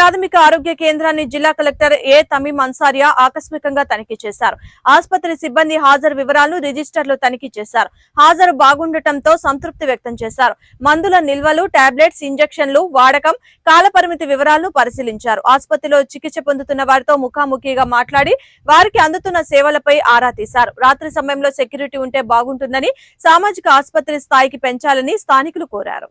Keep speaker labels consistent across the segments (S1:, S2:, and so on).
S1: ప్రాథమిక ఆరోగ్య కేంద్రాన్ని జిల్లా కలెక్టర్ ఏ తమీం అన్సారియా ఆకస్మికంగా తనిఖీ చేశారు. ఆసుపత్రి సిబ్బంది హాజరు వివరాలను రిజిస్టర్లో తనిఖీ చేశారు. హాజరు బాగుండటంతో సంతృప్తి వ్యక్తం చేశారు. మందుల నిల్వలు టాబ్లెట్స్ ఇంజెక్షన్లు వాడకం కాలపరిమితి వివరాలను పరిశీలించారు. ఆసుపత్రిలో చికిత్స పొందుతున్న వారితో ముఖాముఖిగా మాట్లాడి వారికి అందుతున్న సేవలపై ఆరా తీశారు. రాత్రి సమయంలో సెక్యూరిటీ ఉంటే బాగుంటుందని సామాజిక ఆసుపత్రి స్థాయికి పెంచాలని స్థానికులు కోరారు.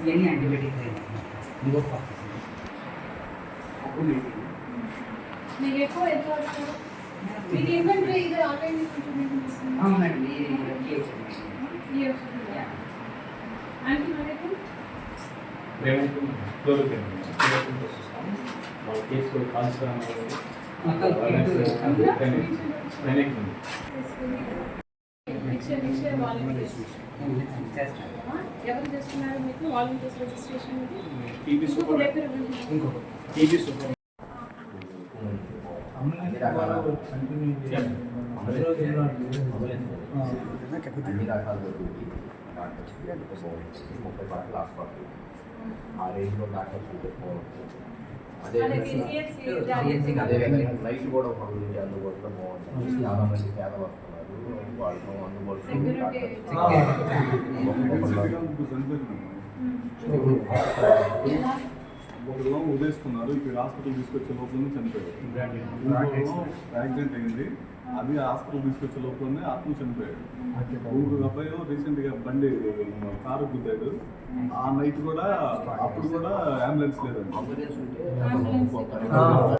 S2: ఇవన్నీ యాంటీబయాటిక్స్ ఇంకో ప్రాసెస్
S3: మీకు ఎక్కువ మీకు ఇది ఆన్లైన్
S2: అవునండి
S3: అంటే మనకు
S4: వాళ్ళ కేసు
S3: ఎవరు చేస్తున్నారు మీకు? వాలంటీర్స్ రిజిస్ట్రేషన్
S5: అన్ని రకాల దొరుకుతుంది ఆ. రేంజ్లో డాక్టర్స్ పెట్టుకోవచ్చు అదే విధంగా లైట్ కూడా ఒక అందుబాటులో బాగుంటుంది. చాలా మంది వస్తున్నారు వాళ్ళతో అందుబాటులో
S3: Security.
S6: ఒకరు ఉదేసుకున్నారు ఇక్కడ హాస్పిటల్ తీసుకొచ్చే లోపలనే చనిపోయాడు యాక్సిడెంట్ అయింది అది హాస్పిటల్ తీసుకొచ్చే లోపలనే ఆత్మ చనిపోయాడు ఇంకొక అబ్బాయి రీసెంట్గా బండి కారు గుద్దాడు ఆ. నైట్ కూడా అప్పుడు కూడా అంబులెన్స్ లేదండి